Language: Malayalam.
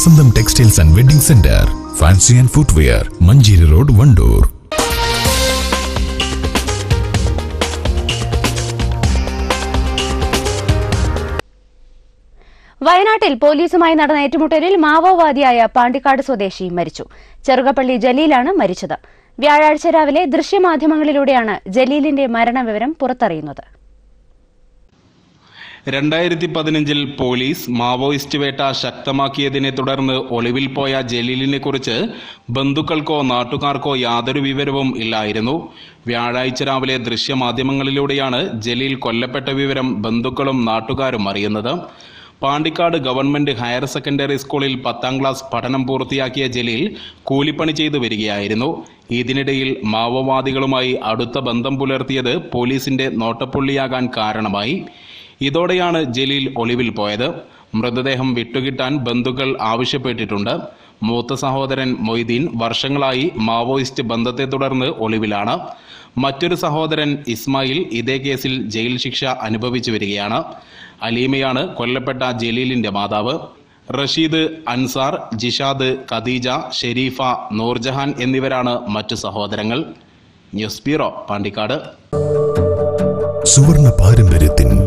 Vasantham textiles and wedding centre fancy and footwear Manjeri road Wandoor വയനാട്ടിൽ പോലീസുമായി നടന്ന ഏറ്റുമുട്ടലിൽ മാവോവാദിയായ പാണ്ടിക്കാട് സ്വദേശി മരിച്ചു. ചെറുകപ്പള്ളി ജലീലാണ് മരിച്ചത്. വ്യാഴാഴ്ച രാവിലെ ദൃശ്യമാധ്യമങ്ങളിലൂടെയാണ് ജലീലിന്റെ മരണവിവരം പുറത്തറിയുന്നത്. രണ്ടായിരത്തി പതിനഞ്ചിൽ പോലീസ് മാവോയിസ്റ്റ് വേട്ട ശക്തമാക്കിയതിനെ തുടർന്ന് ഒളിവിൽ പോയ ജലീലിനെ കുറിച്ച് ബന്ധുക്കൾക്കോ നാട്ടുകാർക്കോ യാതൊരു വിവരവും ഇല്ലായിരുന്നു. വ്യാഴാഴ്ച രാവിലെ ദൃശ്യമാധ്യമങ്ങളിലൂടെയാണ് ജലീൽ കൊല്ലപ്പെട്ട വിവരം ബന്ധുക്കളും നാട്ടുകാരും അറിയുന്നത്. പാണ്ടിക്കാട് ഗവൺമെന്റ് ഹയർ സെക്കൻഡറി സ്കൂളിൽ പത്താം ക്ലാസ് പഠനം പൂർത്തിയാക്കിയ ജലീൽ കൂലിപ്പണി ചെയ്തു വരികയായിരുന്നു. ഇതിനിടയിൽ മാവോവാദികളുമായി അടുത്ത ബന്ധം പുലർത്തിയത് പോലീസിന്റെ നോട്ടപ്പുള്ളിയാകാൻ കാരണമായി. ഇതോടെയാണ് ജലീൽ ഒളിവിൽ പോയത്. മൃതദേഹം വിട്ടുകിട്ടാൻ ബന്ധുക്കൾ ആവശ്യപ്പെട്ടിട്ടുണ്ട്. മൂത്ത സഹോദരൻ മൊയ്തീൻ വർഷങ്ങളായി മാവോയിസ്റ്റ് ബന്ധത്തെ തുടർന്ന് ഒളിവിലാണ്. മറ്റൊരു സഹോദരൻ ഇസ്മായിൽ ഇതേ കേസിൽ ജയിൽ ശിക്ഷ അനുഭവിച്ചു വരികയാണ്. അലീമയാണ് കൊല്ലപ്പെട്ട ജലീലിന്റെ മാതാവ്. റഷീദ് അൻസാർ ജിഷാദ് ഖദീജ ഷെരീഫ നൂർജഹാൻ എന്നിവരാണ് മറ്റു സഹോദരങ്ങൾ. News bureau Pandikkad. സുവർണ പാരമ്പര്യത്തിൻ